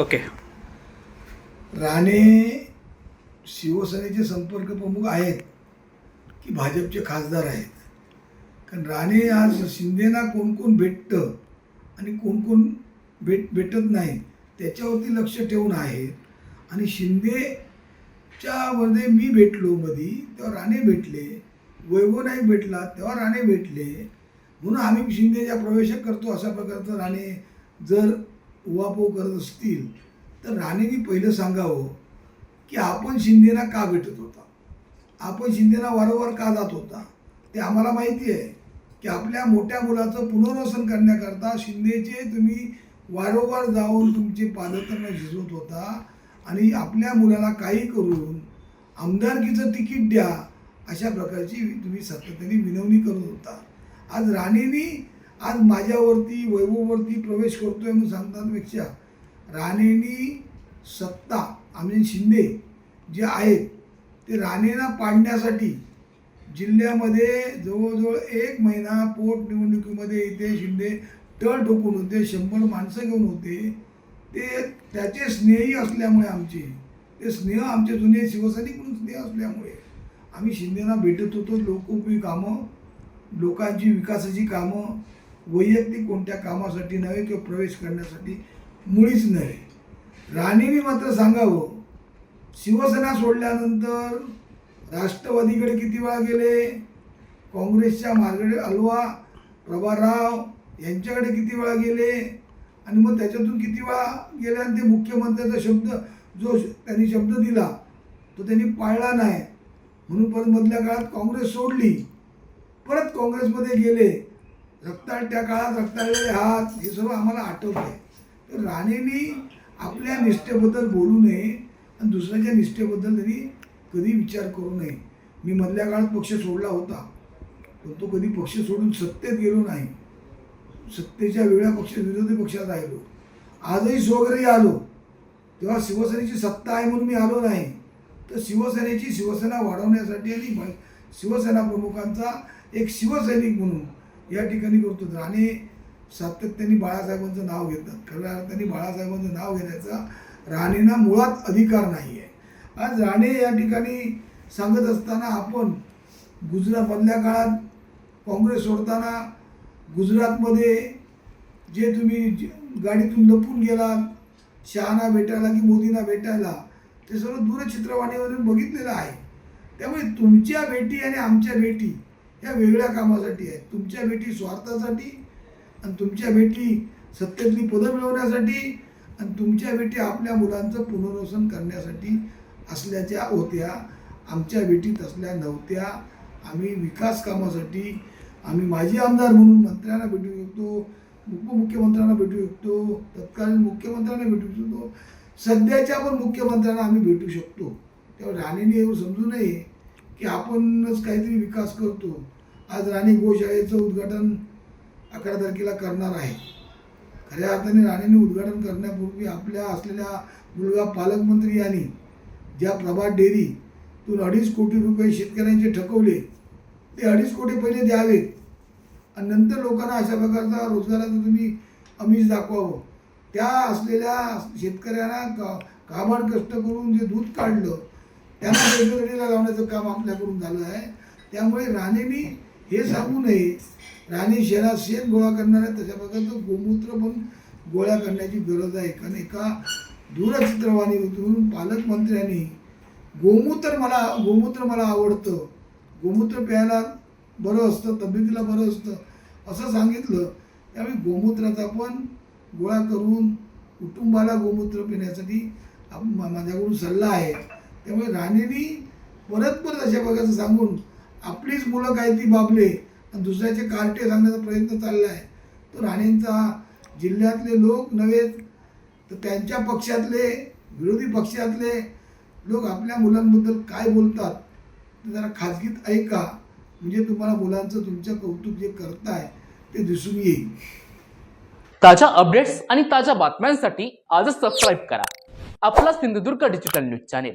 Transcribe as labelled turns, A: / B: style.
A: Okay.
B: Rane शिवसेनेचे संपर्क प्रमुख आहेत की भाजपचे खासदार आहेत? कारण राणे आज शिंदेना कोण कोण भेटतं आणि कोण कोण भेट भेटत नाही त्याच्यावरती लक्ष ठेवून आहेत. आणि शिंदेच्या मध्ये मी भेटलो मधी तेव्हा राणे भेटले वैभव नाही भेटला तेव्हा राणे भेटले. म्हणून आम्ही शिंदेच्या प्रवेश करतो अशा प्रकारचं राणे जर उहापोह करत असतील तर राणेंनी पहिलं सांगावं की आपण शिंदेना का भेटत होता? आपण शिंदेना वारंवार का जात होता? ते आम्हाला माहिती आहे की आपल्या मोठ्या मुलाचं पुनर्वसन करण्याकरता शिंदेचे तुम्ही वारंवार जाऊन तुमचे पादत्रांना झिजवत होता आणि आपल्या मुलाला काही करून आमदारकीचं तिकीट द्या अशा प्रकारची तुम्ही सातत्याने विनवणी करत होता. आज राणेंनी आज माझ्यावरती वैभववरती प्रवेश करतो आहे म्हणून सांगतापेक्षा राणेनी सत्ता आम्ही शिंदे जे आहेत ते राणेंना पाडण्यासाठी जिल्ह्यामध्ये जवळजवळ एक महिना पोटनिवडणुकीमध्ये इथे शिंदे तळ ठोकून होते शंभर माणसं घेऊन होते. ते त्याचे स्नेही असल्यामुळे आमचे ते स्नेह आमचे जुने शिवसैनिक म्हणून स्नेह असल्यामुळे आम्ही शिंदेना भेटत होतो. लोकोपयोगी कामं लोकांची विकासाची कामं वैयक्तिक कोणत्या कामासाठी नव्हे किंवा प्रवेश करण्यासाठी मुळीच नव्हे. राणीने मात्र सांगावं शिवसेना सोडल्यानंतर राष्ट्रवादीकडे किती वेळा गेले? काँग्रेसच्या मार्गडे अलवा प्रभाराव यांच्याकडे किती वेळा गेले? आणि मग त्याच्यातून किती वेळा गेले? आणि ते मुख्यमंत्र्याचा शब्द जो श- त्यांनी शब्द दिला तो त्यांनी पाळला नाही. म्हणून परत मधल्या काळात काँग्रेस सोडली. परत काँग्रेसमध्ये गेले. रक्ताळ त्या काळात रक्ताळलेले हात हे सर्व आम्हाला आठवत आहे तर राणेंनी आपल्या निष्ठेबद्दल बोलू नये आणि दुसऱ्याच्या निष्ठेबद्दल त्यांनी कधी विचार करू नये. मी मधल्या काळात पक्ष सोडला होता पण तो कधी पक्ष सोडून सत्तेत गेलो नाही. सत्तेच्या वेगळ्या पक्ष विरोधी पक्षात राहिलो आजही स्वघरी आलो. तेव्हा शिवसेनेची सत्ता आहे म्हणून मी आलो नाही. तर शिवसेनेची शिवसेना वाढवण्यासाठी आणि शिवसेना प्रमुखांचा एक शिवसैनिक म्हणून या ठिकाणी करतो राणे सातत्याने बाळासाहेबांचं नाव घेतात. खऱ्या अर्थाने बाळासाहेबांचं नाव घेण्याचा राणेंना मुळात अधिकार नाही आहे आज राणे या ठिकाणी सांगत असताना आपण गुजरात मधल्या काळात काँग्रेस सोडताना गुजरातमध्ये जे तुम्ही जे- गाडीतून लपून गेलात शहाना भेटायला की मोदींना भेटायला ते सर्व दूरचित्रवाणीवरून बघितलेलं आहे. त्यामुळे तुमच्या भेटी आणि आमच्या भेटी ह्या वेगळ्या कामासाठी आहेत तुमच्या भेटी स्वार्थासाठी आणि तुमच्या भेटी सत्तेतली पदं मिळवण्यासाठी आणि तुमच्या भेटी आपल्या मुलांचं पुनर्वसन करण्यासाठी असल्याच्या होत्या. आमच्या भेटी तसल्या नव्हत्या. आम्ही विकास कामासाठी आम्ही माजी आमदार म्हणून मंत्र्यांना भेटू शकतो उपमुख्यमंत्र्यांना भेटू शकतो तत्कालीन मुख्यमंत्र्यांना भेटू शकतो सध्याच्या पण मुख्यमंत्र्यांना आम्ही भेटू शकतो. तेव्हा राणेने एवढं समजू नये. की आपणच काहीतरी विकास करतो. आज राणी गोशाळेचं उद्घाटन अकरा तारखेला करणार आहे. खऱ्या अर्थाने राणेने उद्घाटन करण्यापूर्वी आपल्या असलेल्या मुलगा पालकमंत्री यांनी ज्या प्रभात डेअरीतून अडीच कोटी रुपये शेतकऱ्यांचे ठकवले ते अडीच कोटी पहिले द्यावेत. आणि नंतर लोकांना अशा प्रकारचा रोजगाराचं तुम्ही अमीष दाखवावं. त्या असलेल्या शेतकऱ्यांना का काबाड कष्ट करून जे दूध काढलं त्यांना वेगवेगळीला लावण्याचं काम आपल्याकडून झालं आहे. त्यामुळे राणेनी हे सांगू नये. राणी शेणा शेण गोळा करणार आहे तशा प्रकारचं गोमूत्र पण गोळा करण्याची गरज आहे. कारण एका दूरचित्रवाणीतून पालकमंत्र्यांनी गोमूत्र मला गोमूत्र मला आवडतं. गोमूत्र प्यायला बरं असतं तब्येतीला बरं असतं असं सांगितलं. त्यामुळे गोमूत्राचा पण गोळा करून कुटुंबाला गोमूत्र पिण्यासाठी माझ्याकडून सल्ला आहे. त्यामुळे राणेनी परत परत अशा प्रकारचं सांगून आपलीच मुलं काय ती बाबले आणि दुसऱ्याचे कार्टे सांगण्याचा प्रयत्न चालला आहे तो राणेंचा जिल्ह्यातले लोक नव्हे तर त्यांच्या पक्षातले विरोधी पक्षातले लोक आपल्या मुलांबद्दल काय बोलतात ते जरा खाजगीत ऐका. म्हणजे तुम्हाला मुलांचं तुमचं कौतुक जे करताय ते दिसून येईल.
A: ताज्या अपडेट्स आणि ताज्या बातम्यांसाठी आजच सबस्क्राईब करा. आपला Sindhudurg digital news channel